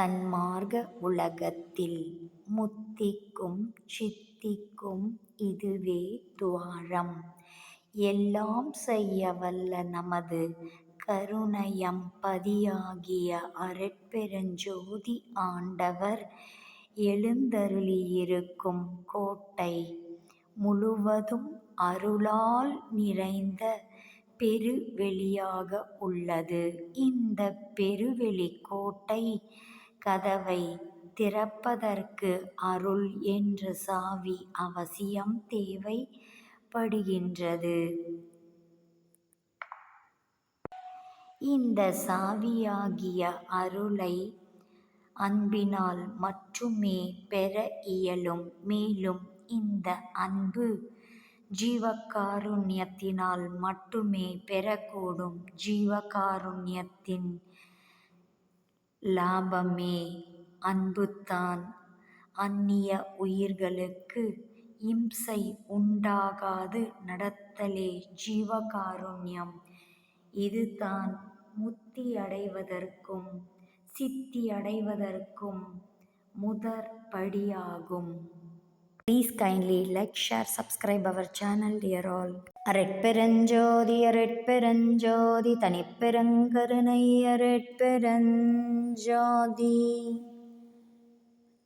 சன்மார்க்க உலகத்தில் முத்திக்கும் சித்திக்கும் இதுவே துவாரம். எல்லாம் செய்ய வல்ல நமது கருணையம் பதியாகிய அரட்பெருஞ்சோதி ஆண்டவர் எழுந்தருளியிருக்கும் கோட்டை முழுவதும் அருளால் நிறைந்த பெருவெளியாக உள்ளது. இந்த பெருவெளிக் கோட்டை கதவை திறப்பதற்கு அருள் என்ற சாவி அவசியம் தேவைப்படுகின்றது. இந்த சாவியாகிய அருளை அன்பினால் மட்டுமே பெற இயலும். மேலும் இந்த அன்பு ஜீவகாருண்யத்தினால் மட்டுமே பெறக்கூடும். ஜீவகாருண்யத்தின் லாபமே அன்புதான். அந்நிய உயிர்களுக்கு இம்சை உண்டாகாது நடத்தலே ஜீவகாருண்யம். இதுதான் முத்தியடைவதற்கும் சித்தியடைவதற்கும் முதற்படியாகும். Please kindly like, share, subscribe our channel dear all. அருட்பெருஞ்சோதி அருட்பெருஞ்சோதி தனிப்பெருங்கருணை அருட்பெருஞ்சோதி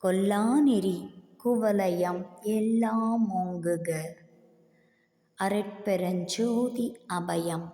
கொல்லாநெறி குவலயம் எல்லாம் ஓங்குக. அரட்பெருஞ்சோதி அபயம்